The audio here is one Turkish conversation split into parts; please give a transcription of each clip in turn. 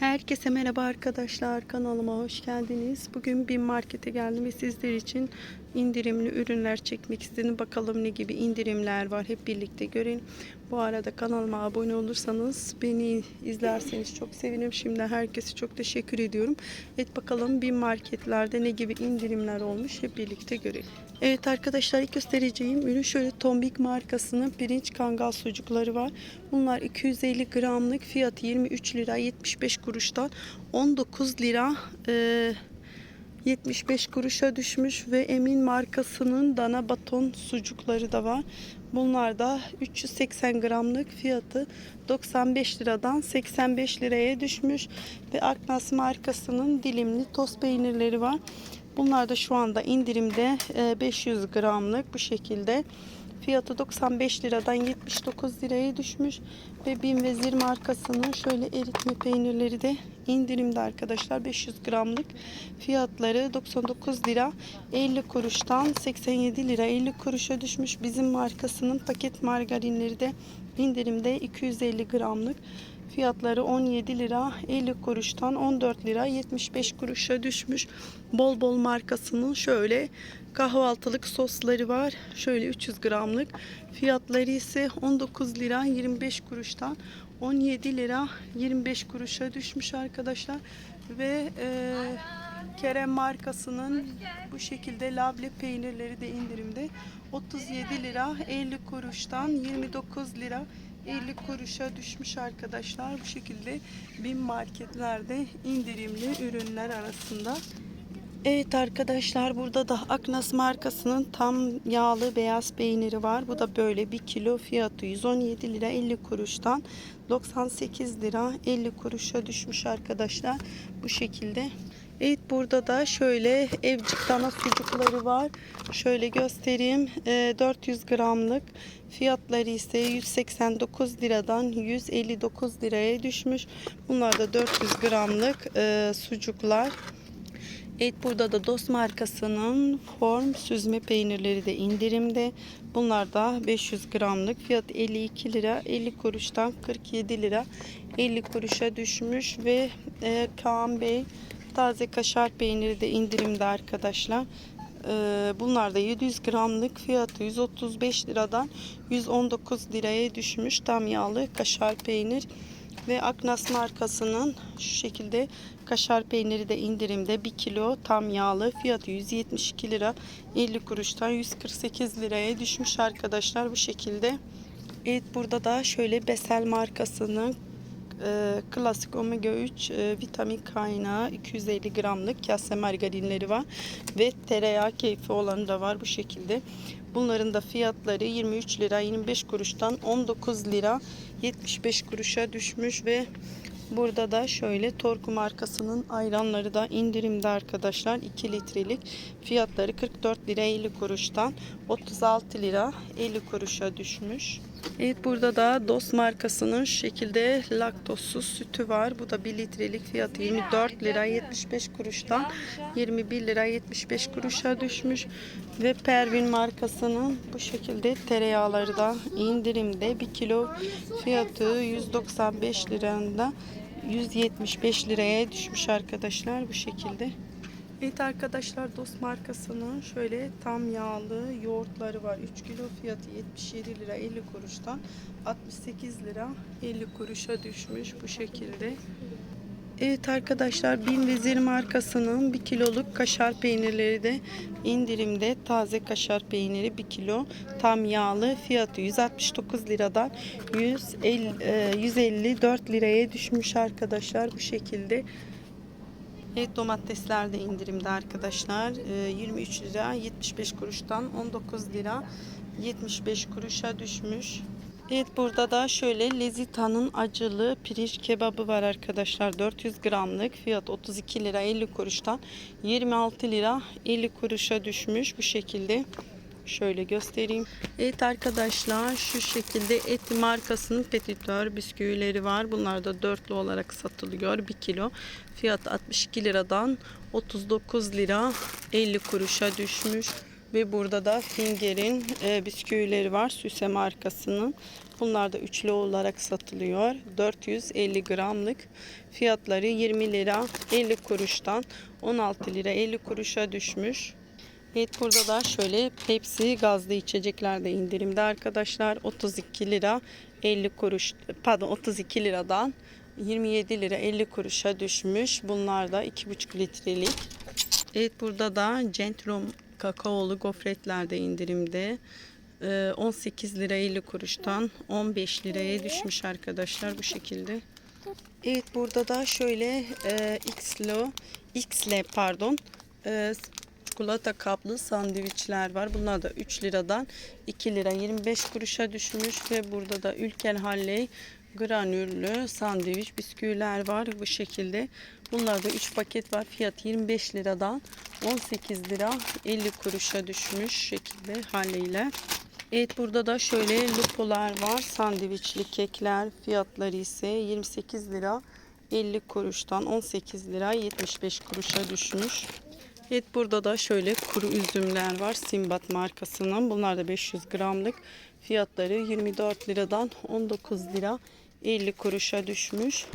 Herkese merhaba arkadaşlar. Kanalıma hoş geldiniz. Bugün bir markete geldim ve sizler için indirimli ürünler çekmek istedim. Bakalım ne gibi indirimler var. Hep birlikte görelim. Bu arada kanalıma abone olursanız beni izlerseniz çok sevinirim. Şimdi herkese çok teşekkür ediyorum. Evet bakalım bir marketlerde ne gibi indirimler olmuş. Hep birlikte görelim. Evet arkadaşlar ilk göstereceğim ürün şöyle Tombik markasının pirinç kangal sucukları var. Bunlar 250 gramlık fiyatı 23 lira 75 kuruştan 19 lira e, 75 kuruşa düşmüş ve Emin markasının dana baton sucukları da var. Bunlar da 380 gramlık fiyatı 95 liradan 85 liraya düşmüş ve Aknas markasının dilimli toz peynirleri var. Bunlar da şu anda indirimde e, 500 gramlık bu şekilde. Fiyatı 95 liradan 79 liraya düşmüş. Ve Bin Vezir markasının şöyle eritme peynirleri de indirimde arkadaşlar. 500 gramlık fiyatları 99 lira 50 kuruştan 87 lira 50 kuruşa düşmüş. Bizim markasının paket margarinleri de indirimde 250 gramlık fiyatları 17 lira 50 kuruştan 14 lira 75 kuruşa düşmüş. Bol bol markasının şöyle kahvaltılık sosları var. Şöyle 300 gramlık. Fiyatları ise 19 lira 25 kuruştan 17 lira 25 kuruşa düşmüş arkadaşlar. Ve e, Kerem markasının bu şekilde labne peynirleri de indirimde. 37 lira 50 kuruştan 29 lira 50 kuruşa düşmüş arkadaşlar. Bu şekilde bin marketlerde indirimli ürünler arasında. Evet arkadaşlar burada da Aknas markasının tam yağlı beyaz peyniri var. Bu da böyle 1 kilo fiyatı 117 lira 50 kuruştan 98 lira 50 kuruşa düşmüş arkadaşlar. Bu şekilde. Evet burada da şöyle evcik dana sucukları var. Şöyle göstereyim. Ee, 400 gramlık fiyatları ise 189 liradan 159 liraya düşmüş. Bunlar da 400 gramlık e, sucuklar. Evet burada da Dost markasının form süzme peynirleri de indirimde. Bunlar da 500 gramlık fiyat 52 lira 50 kuruştan 47 lira 50 kuruşa düşmüş ve e, Kaan Bey taze kaşar peyniri de indirimde arkadaşlar. E, bunlar da 700 gramlık fiyatı 135 liradan 119 liraya düşmüş tam yağlı kaşar peynir ve Aknas markasının şu şekilde kaşar peyniri de indirimde 1 kilo tam yağlı fiyatı 172 lira 50 kuruştan 148 liraya düşmüş arkadaşlar bu şekilde. Evet burada da şöyle Besel markasının e, klasik omega 3 e, vitamin kaynağı 250 gramlık kase margarinleri var ve tereyağı keyfi olanı da var bu şekilde. Bunların da fiyatları 23 lira 25 kuruştan 19 lira 75 kuruşa düşmüş ve burada da şöyle Torku markasının ayranları da indirimde arkadaşlar 2 litrelik fiyatları 44 lira 50 kuruştan 36 lira 50 kuruşa düşmüş. Evet burada da Dost markasının şekilde laktozsuz sütü var. Bu da 1 litrelik fiyatı 24 lira 75 kuruştan 21 lira 75 kuruşa düşmüş. Ve Pervin markasının bu şekilde tereyağları da indirimde 1 kilo fiyatı 195 liranda 175 liraya düşmüş arkadaşlar bu şekilde. Evet arkadaşlar Dost markasının şöyle tam yağlı yoğurtları var. 3 kilo fiyatı 77 lira 50 kuruştan 68 lira 50 kuruşa düşmüş bu şekilde. Evet arkadaşlar Bin Vezir markasının 1 kiloluk kaşar peynirleri de indirimde. Taze kaşar peyniri 1 kilo tam yağlı fiyatı 169 liradan 150, e, 154 liraya düşmüş arkadaşlar bu şekilde. Evet domatesler de indirimde arkadaşlar. Ee, 23 lira 75 kuruştan 19 lira 75 kuruşa düşmüş. Evet burada da şöyle Lezita'nın acılı pirinç kebabı var arkadaşlar. 400 gramlık fiyat 32 lira 50 kuruştan 26 lira 50 kuruşa düşmüş bu şekilde. Şöyle göstereyim. Evet arkadaşlar şu şekilde Eti markasının petitör bisküvileri var. Bunlar da dörtlü olarak satılıyor. 1 kilo. Fiyat 62 liradan 39 lira 50 kuruşa düşmüş. Ve burada da Finger'in e, bisküvileri var. Süse markasının. Bunlar da üçlü olarak satılıyor. 450 gramlık. Fiyatları 20 lira 50 kuruştan 16 lira 50 kuruşa düşmüş. Evet burada da şöyle Pepsi gazlı içeceklerde indirimde arkadaşlar. 32 lira 50 kuruş pardon 32 liradan 27 lira 50 kuruşa düşmüş. Bunlar da 2,5 litrelik. Evet burada da Centrum kakaolu gofretlerde indirimde. Ee, 18 lira 50 kuruştan 15 liraya düşmüş arkadaşlar bu şekilde. Evet burada da şöyle e, X'lo, X'le pardon e, çikolata kaplı sandviçler var. Bunlar da 3 liradan 2 lira 25 kuruşa düşmüş ve burada da Ülker Halley granüllü sandviç bisküviler var bu şekilde. Bunlarda 3 paket var. Fiyat 25 liradan 18 lira 50 kuruşa düşmüş şekilde haliyle. Evet burada da şöyle lupolar var. Sandviçli kekler fiyatları ise 28 lira 50 kuruştan 18 lira 75 kuruşa düşmüş. Evet burada da şöyle kuru üzümler var. Simbat markasının. Bunlar da 500 gramlık. Fiyatları 24 liradan 19 lira 50 kuruşa düşmüş.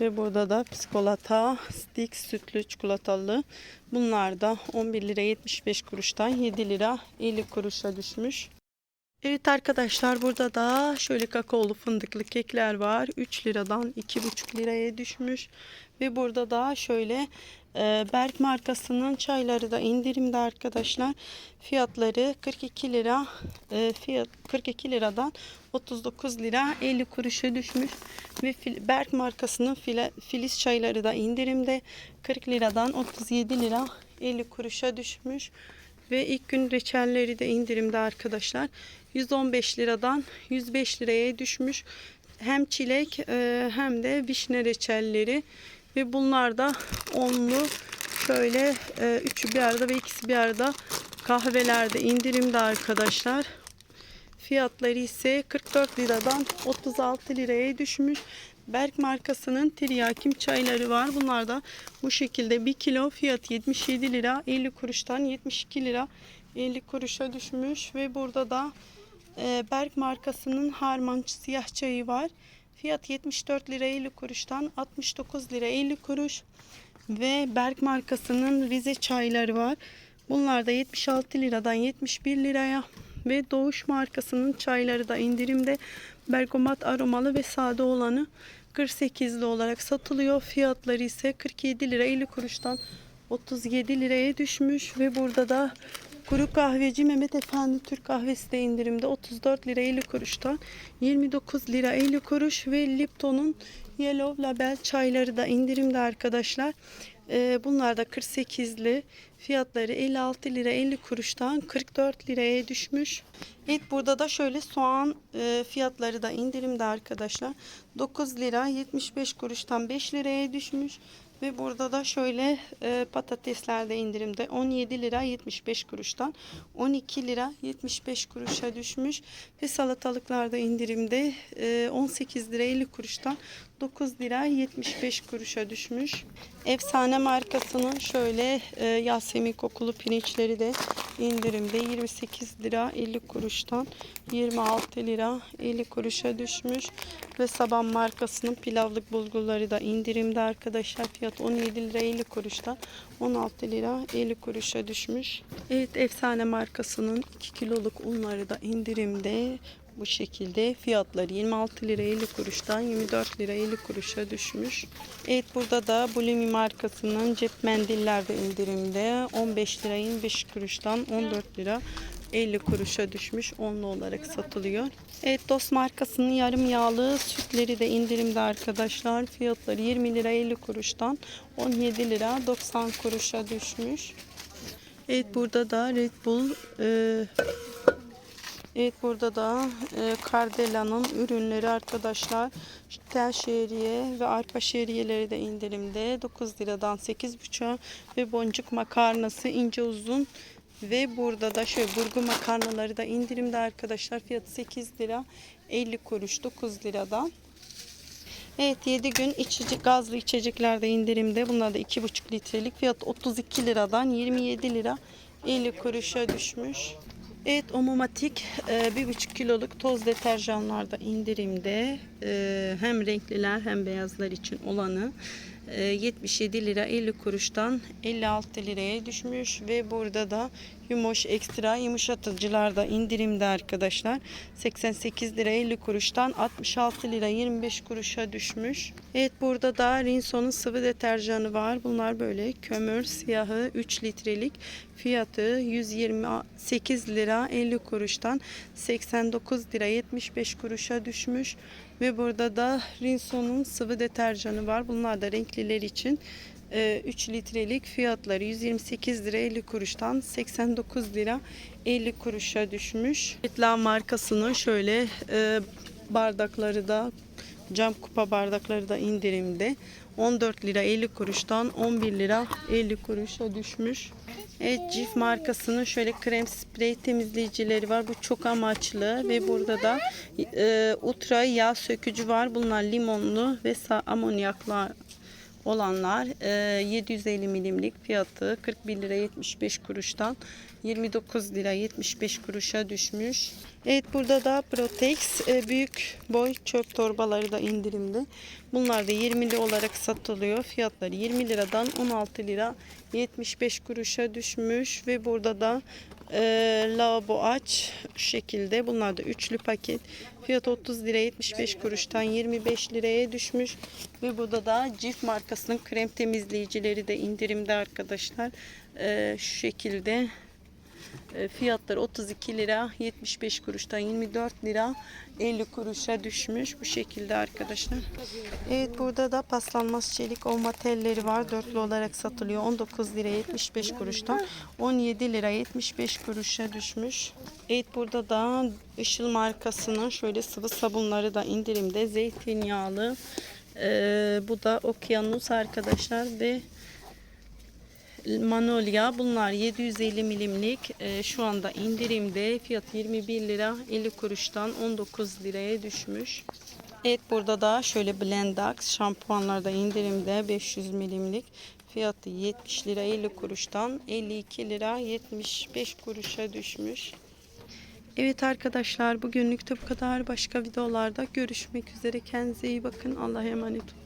Ve burada da psikolata stick sütlü çikolatalı. Bunlar da 11 lira 75 kuruştan 7 lira 50 kuruşa düşmüş. Evet arkadaşlar burada da şöyle kakaolu fındıklı kekler var. 3 liradan 2,5 liraya düşmüş. Ve burada da şöyle e, Berk markasının çayları da indirimde arkadaşlar. Fiyatları 42 lira e, fiyat 42 liradan 39 lira 50 kuruşa düşmüş. Ve Berk markasının file, filiz çayları da indirimde 40 liradan 37 lira 50 kuruşa düşmüş. Ve ilk gün reçelleri de indirimde arkadaşlar. 115 liradan 105 liraya düşmüş. Hem çilek e, hem de vişne reçelleri. Ve bunlar da onlu şöyle e, üçü bir arada ve ikisi bir arada kahvelerde indirimde arkadaşlar. Fiyatları ise 44 liradan 36 liraya düşmüş. Berk markasının tiryakim çayları var. Bunlar da bu şekilde 1 kilo fiyat 77 lira 50 kuruştan 72 lira 50 kuruşa düşmüş. Ve burada da e, Berk markasının harman siyah çayı var. Fiyat 74 lira 50 kuruştan 69 lira 50 kuruş. Ve Berk markasının Rize çayları var. Bunlar da 76 liradan 71 liraya. Ve Doğuş markasının çayları da indirimde. Bergamat aromalı ve sade olanı 48'li olarak satılıyor. Fiyatları ise 47 lira 50 kuruştan 37 liraya düşmüş. Ve burada da Kuru kahveci Mehmet Efendi Türk kahvesi de indirimde 34 lira 50 kuruştan 29 lira 50 kuruş ve Lipton'un Yellow Label çayları da indirimde arkadaşlar. Ee, bunlar da 48'li fiyatları 56 lira 50 kuruştan 44 liraya düşmüş. Evet burada da şöyle soğan e, fiyatları da indirimde arkadaşlar. 9 lira 75 kuruştan 5 liraya düşmüş. Ve burada da şöyle e, patatesler de indirimde 17 lira 75 kuruştan 12 lira 75 kuruşa düşmüş. Ve salatalıklar da indirimde e, 18 lira 50 kuruştan 9 lira 75 kuruşa düşmüş. Efsane markasının şöyle e, Yasemin kokulu pirinçleri de indirimde 28 lira 50 kuruştan 26 lira 50 kuruşa düşmüş. Ve Saban markasının pilavlık bulgurları da indirimde arkadaşlar. Fiyat 17 lira 50 kuruştan 16 lira 50 kuruşa düşmüş. Evet efsane markasının 2 kiloluk unları da indirimde. Bu şekilde fiyatları 26 lira 50 kuruştan 24 lira 50 kuruşa düşmüş. Evet burada da Bulimi markasının cep mendiller de indirimde 15 lira 25 kuruştan 14 lira 50 kuruşa düşmüş. Onlu olarak satılıyor. Evet Dost markasının yarım yağlı sütleri de indirimde arkadaşlar. Fiyatları 20 lira 50 kuruştan 17 lira 90 kuruşa düşmüş. Evet burada da Red Bull e, Evet burada da e, Cardela'nın ürünleri arkadaşlar. Tel şehriye ve arpa şehriyeleri de indirimde. 9 liradan 8,5 ve boncuk makarnası ince uzun ve burada da şöyle burgu makarnaları da indirimde arkadaşlar. Fiyatı 8 lira 50 kuruş 9 liradan. Evet 7 gün içici, gazlı içeceklerde indirimde. Bunlar da 2,5 litrelik. Fiyat 32 liradan 27 lira 50 kuruşa düşmüş. Evet Omomatik e, bir buçuk kiloluk toz deterjanlarda indirimde E, hem renkliler hem beyazlar için olanı e, 77 lira 50 kuruştan 56 liraya düşmüş ve burada da Yumoş ekstra yumuşatıcılar da indirimde arkadaşlar 88 lira 50 kuruştan 66 lira 25 kuruşa düşmüş. Evet burada da Rinso'nun sıvı deterjanı var. Bunlar böyle kömür siyahı 3 litrelik fiyatı 128 lira 50 kuruştan 89 lira 75 kuruşa düşmüş. Ve burada da Rinso'nun sıvı deterjanı var. Bunlar da renkliler için e, 3 litrelik fiyatları 128 lira 50 kuruştan 89 lira 50 kuruşa düşmüş. Etla markasının şöyle e, bardakları da cam kupa bardakları da indirimde. 14 lira 50 kuruştan 11 lira 50 kuruşa düşmüş. Evet Cif markasının şöyle krem sprey temizleyicileri var. Bu çok amaçlı ve burada da e, ultra yağ sökücü var. Bunlar limonlu ve amonyaklı olanlar e, 750 milimlik fiyatı 41 lira 75 kuruştan 29 lira 75 kuruşa düşmüş. Evet burada da Protex e, büyük boy çöp torbaları da indirimde. Bunlar da 20'li olarak satılıyor. Fiyatları 20 liradan 16 lira 75 kuruşa düşmüş ve burada da e, lavabo aç şekilde. Bunlar da üçlü paket. Fiyat 30 lira 75 kuruştan 25 liraya düşmüş. Ve burada da Cif markasının krem temizleyicileri de indirimde arkadaşlar. E, şu şekilde. E, Fiyatları 32 lira 75 kuruştan 24 lira 50 kuruşa düşmüş bu şekilde arkadaşlar. Evet burada da paslanmaz çelik olma telleri var. Dörtlü olarak satılıyor. 19 lira 75 kuruştan 17 lira 75 kuruşa düşmüş. Evet burada da Işıl markasının şöyle sıvı sabunları da indirimde. Zeytinyağlı. E, bu da Okyanus arkadaşlar ve Manolya bunlar 750 milimlik e, şu anda indirimde fiyat 21 lira 50 kuruştan 19 liraya düşmüş. Evet burada da şöyle Blendax şampuanlarda indirimde 500 milimlik fiyatı 70 lira 50 kuruştan 52 lira 75 kuruşa düşmüş. Evet arkadaşlar bugünlük de bu kadar. Başka videolarda görüşmek üzere. Kendinize iyi bakın. Allah'a emanet olun.